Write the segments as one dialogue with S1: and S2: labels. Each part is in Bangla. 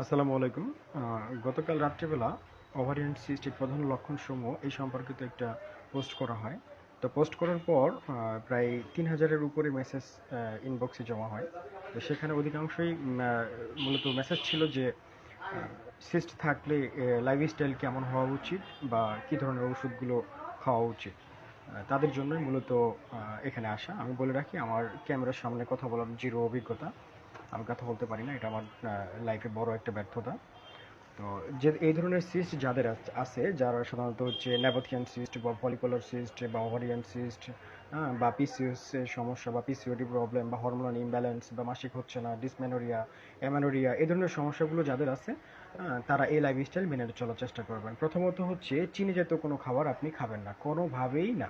S1: আসসালামু আলাইকুম। গতকাল রাত্রিবেলা ওভারিয়েন্ট সিস্টের প্রধান লক্ষণসমূহ এই সম্পর্কিত একটা পোস্ট করা হয়। তো পোস্ট করার পর প্রায় তিন হাজারের উপরে মেসেজ ইনবক্সে জমা হয়। তো সেখানে অধিকাংশই মূলত মেসেজ ছিল যে সিস্ট থাকলে লাইফস্টাইল কেমন হওয়া উচিত বা কী ধরনের ওষুধগুলো খাওয়া উচিত। তাদের জন্যই মূলত এখানে আসা। আমি বলে রাখি, আমার ক্যামেরার সামনে কথা বলার জিরো অভিজ্ঞতা। আমি কথা বলতে পারি না, এটা আমার লাইফে বড় একটা ব্যর্থতা। তো যে, এই ধরনের সিস্ট যাদের আছ- যারা সাধারণত হচ্ছে নেবোথিয়ান সিস্ট বা পলিপোলার সিস্ট বা ওভারিয়ান সিস্ট হ্যাঁ বা পিসিওস সমস্যা বা পিসিওডি প্রবলেম বা হরমোনাল ইমব্যালেন্স বা মাসিক হচ্ছে না ডিসমেনোরিয়া এমানোরিয়া এই ধরনের সমস্যাগুলো যাদের আছে তারা এই লাইফস্টাইল মেনে চলার চেষ্টা করবেন। প্রথমত হচ্ছে চিনি জাতীয় কোনো খাবার আপনি খাবেন না, কোনোভাবেই না।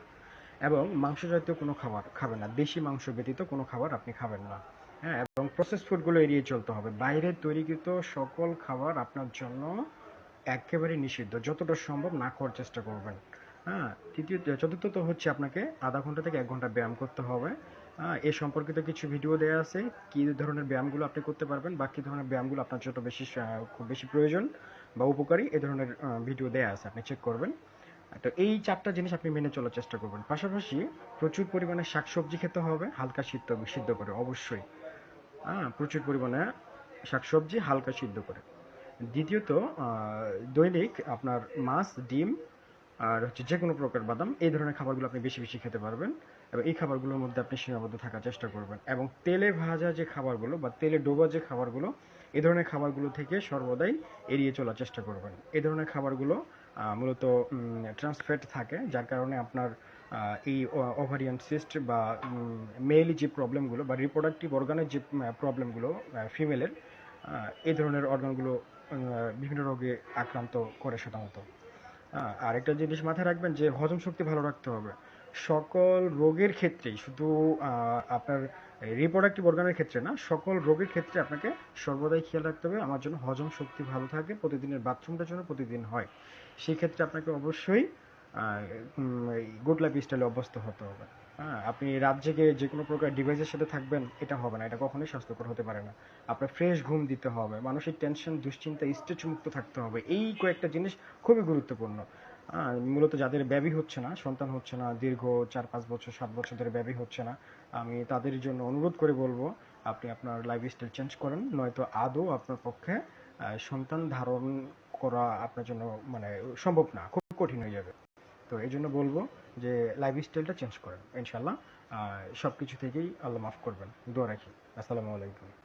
S1: এবং মাংস জাতীয় কোনো খাবার খাবেন না, দেশি মাংস ব্যতীত কোনো খাবার আপনি খাবেন না। হ্যাঁ এবং প্রসেস ফুডগুলো এড়িয়ে চলতে হবে। বাইরের তৈরিকৃত সকল খাবার আপনার জন্য একেবারে নিষিদ্ধ, যতটা সম্ভব না করার চেষ্টা করবেন। হ্যাঁ তৃতীয়ত চতুর্থত হচ্ছে আপনাকে আধা ঘণ্টা থেকে এক ঘণ্টা ব্যায়াম করতে হবে। হ্যাঁ এ সম্পর্কিত কিছু ভিডিও দেওয়া আছে, কী ধরনের ব্যায়ামগুলো আপনি করতে পারবেন, বা কী ধরনের ব্যায়ামগুলো আপনার জন্য বেশি খুব বেশি প্রয়োজন বা উপকারী, এ ধরনের ভিডিও দেওয়া আছে, আপনি চেক করবেন। তো এই চারটা জিনিস আপনি মেনে চলার চেষ্টা করবেন। পাশাপাশি প্রচুর পরিমাণে শাকসবজি খেতে হবে, হালকা সিদ্ধ সিদ্ধ করে, অবশ্যই। হ্যাঁ প্রচুর পরিমাণে শাকসবজি হালকা সিদ্ধ করে। দ্বিতীয়ত দৈনিক আপনার মাছ, ডিম আর হচ্ছে যে কোনো প্রকার বাদাম, এই ধরনের খাবারগুলো আপনি বেশি বেশি খেতে পারবেন এবং এই খাবারগুলোর মধ্যে আপনি সীমাবদ্ধ থাকার চেষ্টা করবেন এবং তেলে ভাজা যে খাবারগুলো বা তেলে ডোবা যে খাবারগুলো, এই ধরনের খাবারগুলো থেকে সর্বদাই এড়িয়ে চলার চেষ্টা করবেন। এই ধরনের খাবারগুলো মূলত ট্রান্সফ্যাট থাকে, যার কারণে আপনার এই ওভারিয়ান সিস্ট বা মেল যে প্রবলেমগুলো বা রিপ্রোডাক্টিভ অর্গানের যে প্রবলেমগুলো ফিমেলের এই ধরনের অর্গানগুলো বিভিন্ন রোগে আক্রান্ত করে সাধারণত। আর একটা জিনিস মাথায় রাখবেন যে হজম শক্তি ভালো রাখতে হবে। সকল রোগের ক্ষেত্রেই, শুধু আপনার রিপ্রোডাক্টিভ অর্গানের ক্ষেত্রে না, সকল রোগের ক্ষেত্রে আপনাকে সর্বদাই খেয়াল রাখতে হবে। আমার জন্য হজম শক্তি ভালো থাকে, প্রতিদিনের বাথরুমটা যেন প্রতিদিন হয়। সেই ক্ষেত্রে আপনাকে অবশ্যই গুড লাইফ স্টাইলে অভ্যস্ত হতে হবে। হ্যাঁ আপনি রাত জেগে যে কোনো প্রকার ডিভাইসের সাথে থাকবেন, এটা হবে না। এটা কখনোই স্বাস্থ্যকর হতে পারে না। আপনার ফ্রেশ ঘুম দিতে হবে, মানসিক টেনশন দুশ্চিন্তা স্ট্রেস মুক্ত থাকতে হবে। এই কয়েকটা জিনিস খুবই গুরুত্বপূর্ণ। মূলত যাদের ব্যাবি হচ্ছে না, সন্তান হচ্ছে না, দীর্ঘ চার, পাঁচ বছর, সাত বছর ধরে ব্যাবি হচ্ছে না, আমি তাদের জন্য অনুরোধ করে বলব, আপনি আপনার লাইফস্টাইল চেঞ্জ করেন, নয়তো আদৌ আপনার পক্ষে সন্তান ধারণ করা আপনার জন্য মানে সম্ভব না, খুব কঠিন হয়ে যাবে। তো এই জন্য বলব যে লাইফস্টাইলটা চেঞ্জ করেন ইনশাল্লাহ সব কিছু থেকেই আল্লাহ মাফ করবেন। দোয়া রাখি। আসসালামু আলাইকুম।